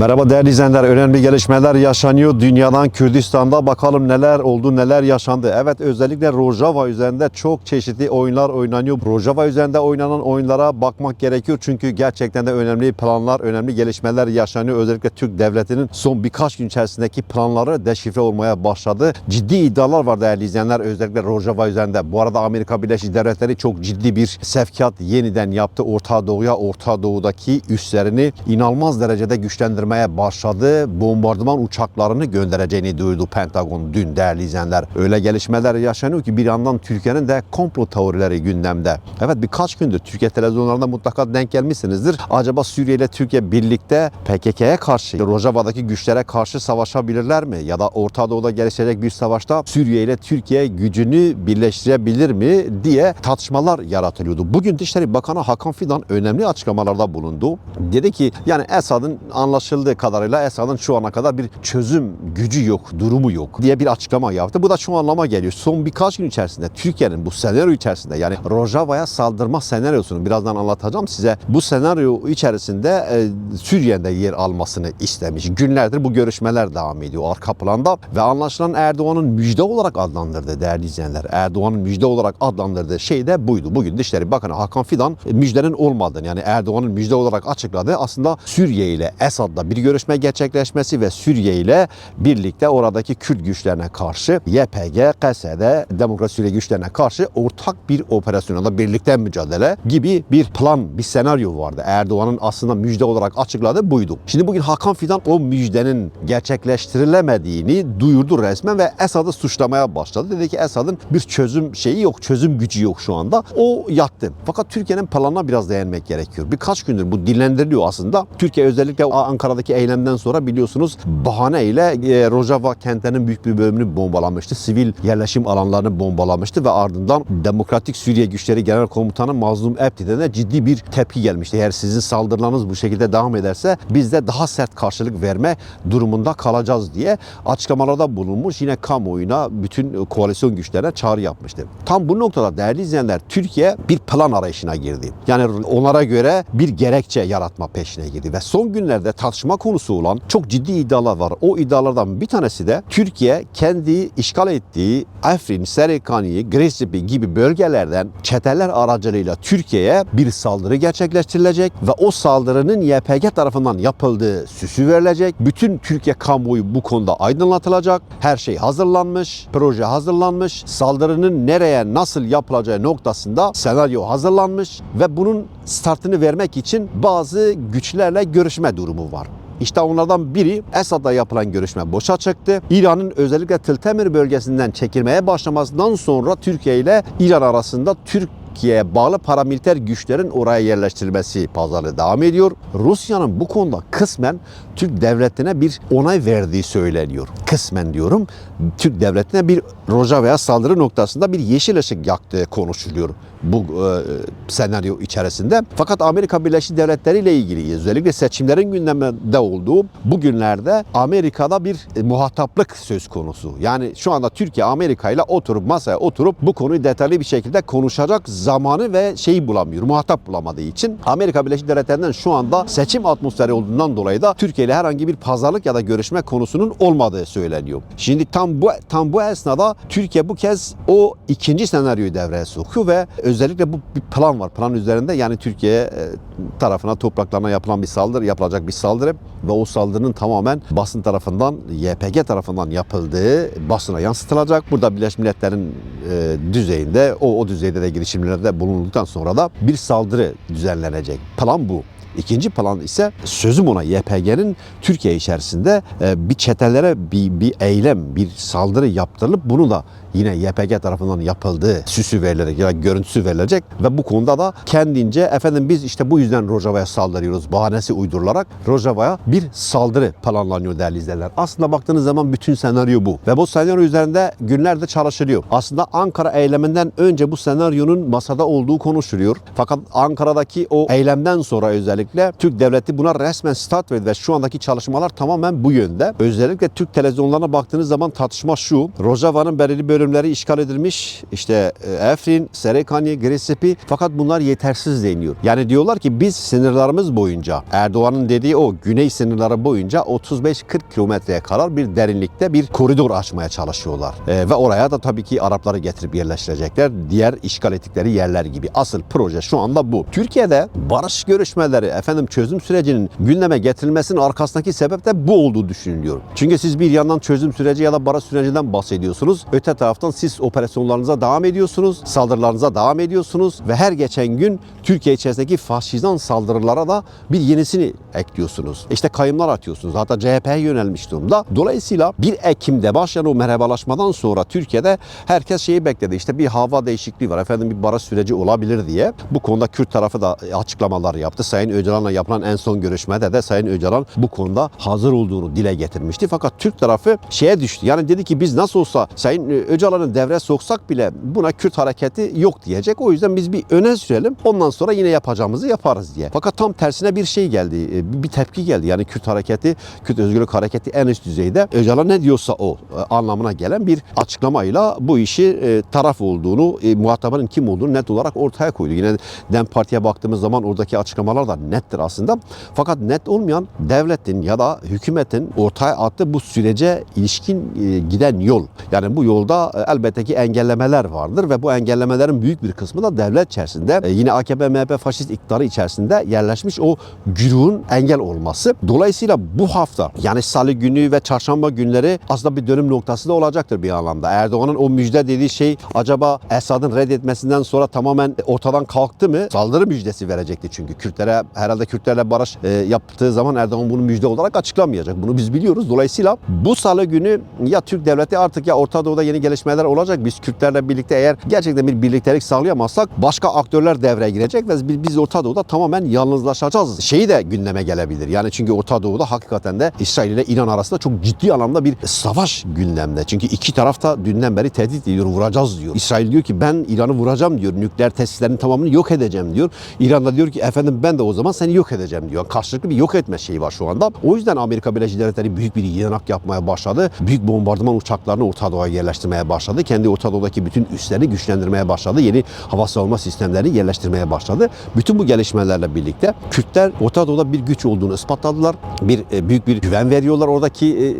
Merhaba değerli izleyenler. Önemli gelişmeler yaşanıyor. Dünyadan Kürdistan'da bakalım neler oldu, neler yaşandı. Evet özellikle Rojava üzerinde çok çeşitli oyunlar oynanıyor. Rojava üzerinde oynanan oyunlara bakmak gerekiyor. Çünkü gerçekten de önemli planlar, önemli gelişmeler yaşanıyor. Özellikle Türk devletinin son birkaç gün içerisindeki planları deşifre olmaya başladı. Ciddi iddialar var değerli izleyenler. Özellikle Rojava üzerinde. Bu arada Amerika Birleşik Devletleri çok ciddi bir sevkiyat yeniden yaptı. Orta Doğu'ya, Orta Doğu'daki üslerini inanılmaz derecede güçlendirmeye başladı. Bombardıman uçaklarını göndereceğini duyurdu Pentagon dün değerli izleyenler. Öyle gelişmeler yaşanıyor ki bir yandan Türkiye'nin de komplo teorileri gündemde. Evet birkaç gündür Türkiye televizyonlarında mutlaka denk gelmişsinizdir. Acaba Suriye ile Türkiye birlikte PKK'ya karşı, Rojava'daki güçlere karşı savaşabilirler mi? Ya da Orta Doğu'da gelişecek bir savaşta Suriye ile Türkiye gücünü birleştirebilir mi diye tartışmalar yaratılıyordu. Bugün Dışişleri Bakanı Hakan Fidan önemli açıklamalarda bulundu. Dedi ki yani Esad'ın anlaşıldığı kadarıyla Esad'ın şu ana kadar bir çözüm gücü yok, durumu yok diye bir açıklama yaptı. Bu da şu anlama geliyor. Son birkaç gün içerisinde Türkiye'nin bu senaryo içerisinde yani Rojava'ya saldırma senaryosunu birazdan anlatacağım size. Bu senaryo içerisinde e, Suriye'nin de yer almasını istemiş. Günlerdir bu görüşmeler devam ediyor arka planda ve anlaşılan Erdoğan'ın müjde olarak adlandırdığı değerli izleyenler. Erdoğan'ın müjde olarak adlandırdığı şey de buydu. Bugün Dışişleri Bakanı Hakan Fidan müjdenin olmadığını yani Erdoğan'ın müjde olarak açıkladığı aslında Suriye ile Esad'la bir görüşme gerçekleşmesi ve Suriye ile birlikte oradaki Kürt güçlerine karşı YPG, KSD, Demokrat Suriye güçlerine karşı ortak bir operasyonda birlikte mücadele gibi bir plan, bir senaryo vardı. Erdoğan'ın aslında müjde olarak açıkladığı buydu. Şimdi bugün Hakan Fidan o müjdenin gerçekleştirilemediğini duyurdu resmen ve Esad'ı suçlamaya başladı. Dedi ki Esad'ın bir çözüm şeyi yok, çözüm gücü yok şu anda. O yattı. Fakat Türkiye'nin planına biraz değinmek gerekiyor. Birkaç gündür bu dillendiriliyor aslında. Türkiye özellikle Ankara'daki eylemden sonra biliyorsunuz bahane ile e, Rojava kentinin büyük bir bölümünü bombalamıştı. Sivil yerleşim alanlarını bombalamıştı ve ardından Demokratik Suriye Güçleri Genel Komutanı Mazlum Ebdi'den de ciddi bir tepki gelmişti. Eğer sizin saldırılarınız bu şekilde devam ederse biz de daha sert karşılık verme durumunda kalacağız diye açıklamalarda bulunmuş. Yine kamuoyuna bütün koalisyon güçlerine çağrı yapmıştı. Tam bu noktada değerli izleyenler Türkiye bir plan arayışına girdi. Yani onlara göre bir gerekçe yaratma peşine girdi ve son günlerde tartışma konusu olan çok ciddi iddialar var. O iddialardan bir tanesi de Türkiye kendi işgal ettiği Afrin, Serikaniye, Grezcepi gibi bölgelerden çeteler aracılığıyla Türkiye'ye bir saldırı gerçekleştirilecek ve o saldırının YPG tarafından yapıldığı süsü verilecek. Bütün Türkiye kamuoyu bu konuda aydınlatılacak. Her şey hazırlanmış, proje hazırlanmış. Saldırının nereye nasıl yapılacağı noktasında senaryo hazırlanmış ve bunun startını vermek için bazı güçlerle görüşme durumu var. İşte onlardan biri Esad'la yapılan görüşme boşa çıktı. İran'ın özellikle Tıltemir bölgesinden çekilmeye başlamasından sonra Türkiye ile İran arasında Türk Türkiye'ye bağlı paramiliter güçlerin oraya yerleştirilmesi pazarlığı devam ediyor. Rusya'nın bu konuda kısmen Türk devletine bir onay verdiği söyleniyor. Kısmen diyorum Türk devletine bir Rojava'ya saldırı noktasında bir yeşil ışık yaktığı konuşuluyor bu e, senaryo içerisinde. Fakat Amerika Birleşik Devletleri ile ilgili özellikle seçimlerin gündemde olduğu bu günlerde Amerika'da bir e, muhataplık söz konusu. Yani şu anda Türkiye Amerika ile oturup masaya oturup bu konuyu detaylı bir şekilde konuşacak zamanı ve şeyi bulamıyor. Muhatap bulamadığı için Amerika Birleşik Devletleri'nden şu anda seçim atmosferi olduğundan dolayı da Türkiye ile herhangi bir pazarlık ya da görüşme konusunun olmadığı söyleniyor. Şimdi tam bu tam bu esnada Türkiye bu kez o ikinci senaryoyu devreye sokuyor ve özellikle bu bir plan var. Plan üzerinde yani Türkiye e, tarafına topraklarına yapılan bir saldırı, yapılacak bir saldırı ve o saldırının tamamen basın tarafından, YPG tarafından yapıldığı basına yansıtılacak. Burada Birleşmiş Milletler'in e, düzeyinde, o, o düzeyde de girişimlerde bulunduktan sonra da bir saldırı düzenlenecek. Plan bu. İkinci plan ise sözüm ona YPG'nin Türkiye içerisinde e, bir çetelere bir, bir eylem, bir saldırı yaptırılıp bunu da yine YPG tarafından yapıldığı süsü verilerek ya görüntüsü verilecek ve bu konuda da kendince efendim biz işte bu yüzden Rojava'ya saldırıyoruz bahanesi uydurularak Rojava'ya bir saldırı planlanıyor değerli izleyiciler. Aslında baktığınız zaman bütün senaryo bu ve bu senaryo üzerinde günlerde çalışılıyor. Aslında Ankara eyleminden önce bu senaryonun masada olduğu konuşuluyor. Fakat Ankara'daki o eylemden sonra özellikle Türk devleti buna resmen start verdi ve şu andaki çalışmalar tamamen bu yönde. Özellikle Türk televizyonlarına baktığınız zaman tartışma şu. Rojava'nın belirli bölümlerinde bölümleri işgal edilmiş. İşte e, Efrin, Serekani, Gresipi fakat bunlar yetersiz deniyor. Yani diyorlar ki biz sınırlarımız boyunca Erdoğan'ın dediği o güney sınırları boyunca 35-40 kilometreye kadar bir derinlikte bir koridor açmaya çalışıyorlar. E, ve oraya da tabii ki Arapları getirip yerleştirecekler. Diğer işgal ettikleri yerler gibi. Asıl proje şu anda bu. Türkiye'de barış görüşmeleri, efendim çözüm sürecinin gündeme getirilmesinin arkasındaki sebep de bu olduğu düşünülüyor. Çünkü siz bir yandan çözüm süreci ya da barış sürecinden bahsediyorsunuz. Öte taraftan siz operasyonlarınıza devam ediyorsunuz, saldırılarınıza devam ediyorsunuz ve her geçen gün Türkiye içerisindeki faşizan saldırılara da bir yenisini ekliyorsunuz. İşte kayımlar atıyorsunuz. Hatta CHP'ye yönelmiş durumda. Dolayısıyla 1 Ekim'de başlayan o merhabalaşmadan sonra Türkiye'de herkes şeyi bekledi. İşte bir hava değişikliği var. Efendim bir barış süreci olabilir diye. Bu konuda Kürt tarafı da açıklamalar yaptı. Sayın Öcalan'la yapılan en son görüşmede de Sayın Öcalan bu konuda hazır olduğunu dile getirmişti. Fakat Türk tarafı şeye düştü. Yani dedi ki biz nasıl olsa Sayın Öcalan'ı devreye soksak bile buna Kürt hareketi yok diyecek. O yüzden biz bir öne sürelim. Ondan sonra yine yapacağımızı yaparız diye. Fakat tam tersine bir şey geldi. E, Bir tepki geldi. Yani Kürt hareketi, Kürt özgürlük hareketi en üst düzeyde Öcalan ne diyorsa o e, anlamına gelen bir açıklamayla bu işi e, taraf olduğunu, muhatabının kim olduğunu net olarak ortaya koydu. Yine DEM Parti'ye baktığımız zaman oradaki açıklamalar da nettir aslında. Fakat net olmayan devletin ya da hükümetin ortaya attığı bu sürece ilişkin giden yol. Yani bu yolda e, elbette ki engellemeler vardır ve bu engellemelerin büyük bir kısmı da devlet içerisinde e, yine AKP, MHP faşist iktidarı içerisinde yerleşmiş o güruhun engel olması. Dolayısıyla bu hafta yani salı günü ve çarşamba günleri aslında bir dönüm noktası da olacaktır bir anlamda. Erdoğan'ın o müjde dediği şey acaba Esad'ın reddetmesinden sonra tamamen ortadan kalktı mı? Saldırı müjdesi verecekti çünkü Kürtlere herhalde Kürtlerle barış e, yaptığı zaman Erdoğan bunu müjde olarak açıklamayacak. Bunu biz biliyoruz. Dolayısıyla bu salı günü ya Türk devleti artık ya Orta Doğu'da yeni gelişmeler olacak. Biz Kürtlerle birlikte eğer gerçekten bir birliktelik sağlayamazsak başka aktörler devreye girecek ve biz- biz Orta Doğu'da tamamen yalnızlaşacağız. Şeyi de gündeme gelebilir. Yani çünkü Orta Doğu'da hakikaten de İsrail ile İran arasında çok ciddi anlamda bir savaş gündemde. Çünkü iki taraf da dünden beri tehdit ediyor, vuracağız diyor. İsrail diyor ki ben İran'ı vuracağım diyor. Nükleer tesislerin tamamını yok edeceğim diyor. İran da diyor ki efendim ben de o zaman seni yok edeceğim diyor. Karşılıklı bir yok etme şeyi var şu anda. O yüzden Amerika Birleşik Devletleri büyük bir yanak yapmaya başladı. Büyük bombardıman uçaklarını Orta Doğu'ya yerleştirmeye başladı. Kendi Orta Doğu'daki bütün üslerini güçlendirmeye başladı. Yeni hava savunma sistemlerini yerleştirmeye başladı. Bütün bu gelişmelerle birlikte Kürtler Orta Doğu'da bir güç olduğunu ispatladılar. Bir e, büyük bir güven veriyorlar oradaki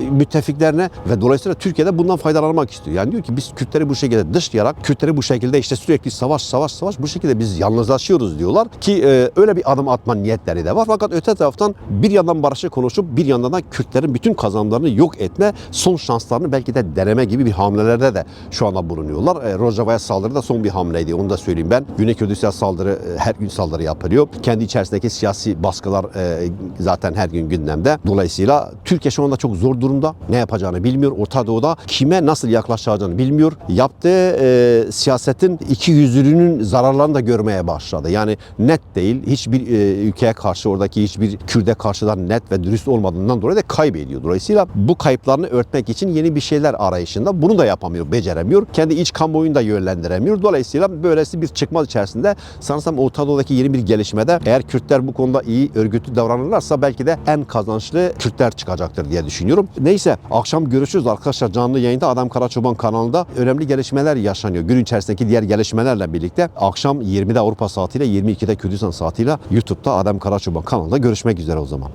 e, müttefiklerine ve dolayısıyla Türkiye'de bundan faydalanmak istiyor. Yani diyor ki biz Kürtleri bu şekilde dışlayarak Kürtleri bu şekilde işte sürekli savaş savaş savaş bu şekilde biz yalnızlaşıyoruz diyorlar ki e, öyle bir adım atma niyetleri de var. Fakat öte taraftan bir yandan barışı konuşup bir yandan da Kürtlerin bütün kazanımlarını yok etme son şanslarını belki de deneme gibi bir hamlelerde de şu anda bulunuyorlar. E, Rojava'ya saldırı da son bir hamleydi. Onu da söyleyeyim ben. Güney Kürdistan saldırı e, her gün saldırı yapılıyor. Kendi içerisindeki siyasi baskılar e, zaten her gün gündemde. Dolayısıyla Türkiye şu anda çok zor durumda. Ne yapacağını bilmiyor. Orta Doğu'da kime nasıl yaklaşacağını bilmiyor. Yaptığı e, siyasetin iki yüzlülüğünün zararlarını da görmeye başladı. Yani net değil. Hiçbir e, ülkeye karşı oradaki hiçbir Kürde karşıdan net ve dürüst olmadığından dolayı da kaybediyor. Dolayısıyla bu kayıplarını örtmek için yeni bir şeyler arayışında. Bunu da yapamıyor, beceremiyor. Kendi iç kamuoyunu da yönlendiremiyor. Dolayısıyla böylesi bir çıkmaz içerisinde sanırsam Orta Doğu'daki yeni bir gelişmede eğer Kürtler bu konuda iyi örgütlü davranırlarsa belki de en kazançlı Kürtler çıkacaktır diye düşünüyorum. Neyse akşam görüşürüz arkadaşlar canlı yayında Adam Karaçoban kanalında önemli gelişmeler yaşanıyor. Gün içerisindeki diğer gelişmelerle birlikte akşam 20'de Avrupa saatiyle 22'de Kürdistan saatiyle YouTube'da Adam Karaçoban kanalında görüşmek üzere o zaman.